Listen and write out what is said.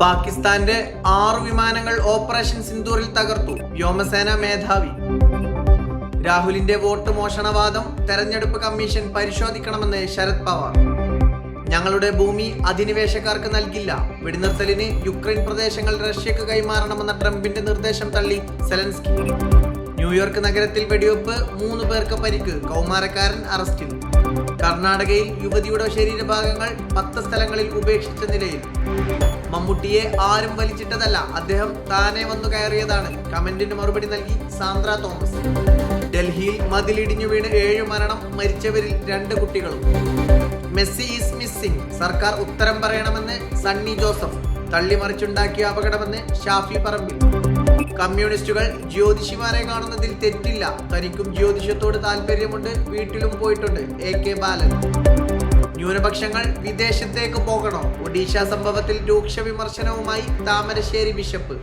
പാകിസ്ഥാന്റെ ആറു വിമാനങ്ങൾ ഓപ്പറേഷൻ സിന്ദൂറിൽ തകർത്തു. വ്യോമസേന മേധാവി. രാഹുലിന്റെ വോട്ട് മോഷണവാദം തെരഞ്ഞെടുപ്പ് കമ്മീഷൻ പരിശോധിക്കണമെന്ന് ശരത് പവാർ. ഞങ്ങളുടെ ഭൂമി അധിനിവേശക്കാർക്ക് നൽകില്ല. വെടിനിർത്തലിന് യുക്രൈൻ പ്രദേശങ്ങൾ റഷ്യക്ക് കൈമാറണമെന്ന ട്രംപിന്റെ നിർദ്ദേശം തള്ളി സെലൻസ്കി. ന്യൂയോർക്ക് നഗരത്തിൽ വെടിവെപ്പ് മൂന്ന് പേർക്ക് പരിക്ക് കൗമാരക്കാരൻ അറസ്റ്റിൽ. കർണാടകയിൽ യുവതിയുടെ ശരീരഭാഗങ്ങൾ പത്ത് സ്ഥലങ്ങളിൽ ഉപേക്ഷിച്ച നിലയിൽ. മമ്മൂട്ടിയെ ആരും വലിച്ചിട്ടതല്ല. അദ്ദേഹം താനെ വന്നു കയറിയതാണ്. കമന്റിന് മറുപടി നൽകി സാന്ദ്ര തോമസ്. ഡൽഹിയിൽ മതിലിടിഞ്ഞു വീണ് ഏഴ് മരണം മരിച്ചവരിൽ രണ്ട് കുട്ടികളും. Messi is missing. സർക്കാർ ഉത്തരം പറയണമെന്ന് സണ്ണി ജോസഫ്. തള്ളിമറിച്ചുണ്ടാക്കിയ അപകടമെന്ന് ഷാഫി പറമ്പിൽ. കമ്മ്യൂണിസ്റ്റുകൾ ജ്യോതിഷിമാരെ കാണുന്നതിൽ തെറ്റില്ല. തനിക്കും ജ്യോതിഷത്തോട് താല്പര്യമുണ്ട്. വീട്ടിലും പോയിട്ടുണ്ട്. A K Balan. ന്യൂനപക്ഷങ്ങൾ വിദേശത്തേക്ക് പോകണോ? ഒഡീഷ സംഭവത്തിൽ രൂക്ഷ വിമർശനവുമായി താമരശ്ശേരി ബിഷപ്പ്.